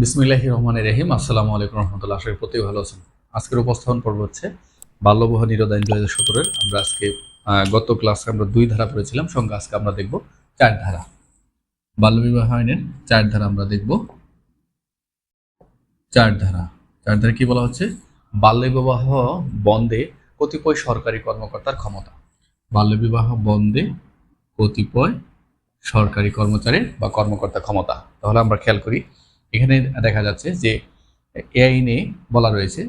বিসমিল্লাহি রহমান রহিম। আসসালামু আলাইকুম রহমতুল্লাহ। আশা প্রত্যেকে ভালো আছেন। আজকের উপস্থাপন পর্ব হচ্ছে বাল্যবিবাহ নিরোধ দু হাজার সতেরোর। আমরা আজকে গত ক্লাসে আমরা দুই ধারা পড়েছিলাম। সঙ্গে আজকে আমরা দেখব চার ধারা। বাল্যবিবাহ আইনের চার ধারা আমরা দেখব। চার ধারা। চার ধারা কি বলা হচ্ছে? বাল্যবিবাহ বন্ধে কতিপয় সরকারি কর্মকর্তার ক্ষমতা। বাল্যবিবাহ বন্ধে কতিপয় সরকারি কর্মচারীর বা কর্মকর্তার ক্ষমতা। তাহলে আমরা খেয়াল করি এখানে দেখা যাচ্ছে যে এ আইনে বলা রয়েছে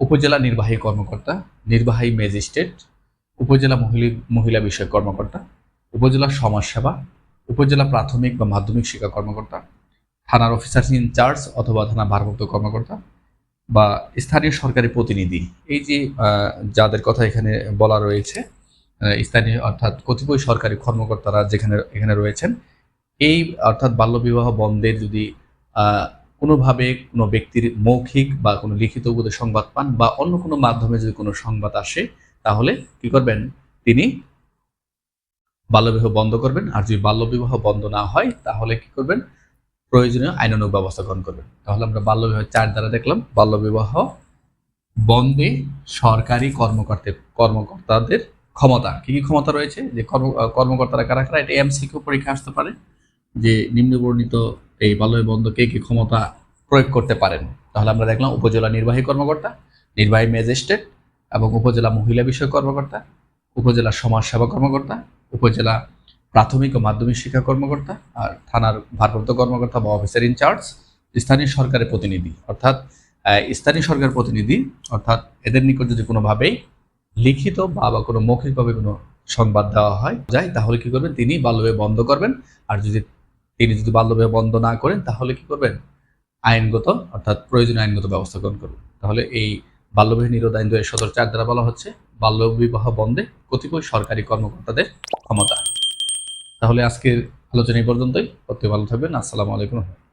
উপজেলা নির্বাহী কর্মকর্তা, নির্বাহী ম্যাজিস্ট্রেট, উপজেলা মহিলা মহিলা বিষয়ক কর্মকর্তা, উপজেলা সমাজসেবা, উপজেলা প্রাথমিক বা মাধ্যমিক শিক্ষা কর্মকর্তা, থানার অফিসার ইনচার্জ অথবা থানা ভারপ্রাপ্ত কর্মকর্তা বা স্থানীয় সরকারি প্রতিনিধি। এই যে যাদের কথা এখানে বলা রয়েছে স্থানীয় অর্থাৎ কতিপয় সরকারি কর্মকর্তারা যেখানে, এখানে রয়েছেন এই অর্থাৎ বাল্যবিবাহ বন্ধের যদি কোনোভাবে কোনো ব্যক্তির মৌখিক বা কোনো লিখিত উপদেশ সংবাদ পান বা অন্য কোনো মাধ্যমে যদি কোনো সংবাদ আসে, তাহলে কি করবেন? তিনি বাল্যবিবাহ বন্ধ করবেন। আর যদি বাল্যবিবাহ বন্ধ না হয়, তাহলে কি করবেন? প্রয়োজনীয় আইনানুগ ব্যবস্থা গ্রহণ করবেন। তাহলে আমরা বাল্যবিবাহ চার দ্বারা দেখলাম। বাল্যবিবাহ বন্ধে সরকারি কর্মকর্তা, কর্মকর্তাদের ক্ষমতা। কি কি ক্ষমতা রয়েছে? যে কর্ম, কর্মকর্তারা কারা কারা? এটা এমসিকিউ পরীক্ষা আসতে পারে। যে নিম্নবর্ণিত এই বাল্যবিবাহ বন্ধ কে ক্ষমতা প্রয়োগ করতে পারেন? তাহলে আমরা দেখলাম উপজেলা নির্বাহী কর্মকর্তা, নির্বাহী ম্যাজিস্ট্রেট এবং উপজেলা মহিলা বিষয়ক কর্মকর্তা, উপজেলা সমাজ সেবা কর্মকর্তা, উপজেলা প্রাথমিক ও মাধ্যমিক শিক্ষা কর্মকর্তা আর থানার ভারপ্রাপ্ত কর্মকর্তা বা অফিসার ইনচার্জ, স্থানীয় সরকারের প্রতিনিধি। অর্থাৎ স্থানীয় সরকার প্রতিনিধি, অর্থাৎ এদের নিকট যদি কোনোভাবেই লিখিত বা বা কোনো মৌখিকভাবে কোনো সংবাদ দেওয়া হয় যায় তাহলে কি করবেন? তিনি বাল্যবিবাহ বন্ধ করবেন। আর যদি তিনি যদি বাল্যবিবাহ বন্ধ না করেন, তাহলে কি করবেন? আইনগত, অর্থাৎ প্রয়োজনীয় আইনগত ব্যবস্থা গ্রহণ করবেন। তাহলে এই বাল্যবিবাহ নিরোধ আইন দু হাজার চার দ্বারা বলা হচ্ছে বাল্যবিবাহ বন্ধে কতিপয় সরকারি কর্মকর্তাদের ক্ষমতা। তাহলে আজকের আলোচনা এই পর্যন্তই। প্রত্যেকে ভালো থাকবেন। আসসালামু আলাইকুম।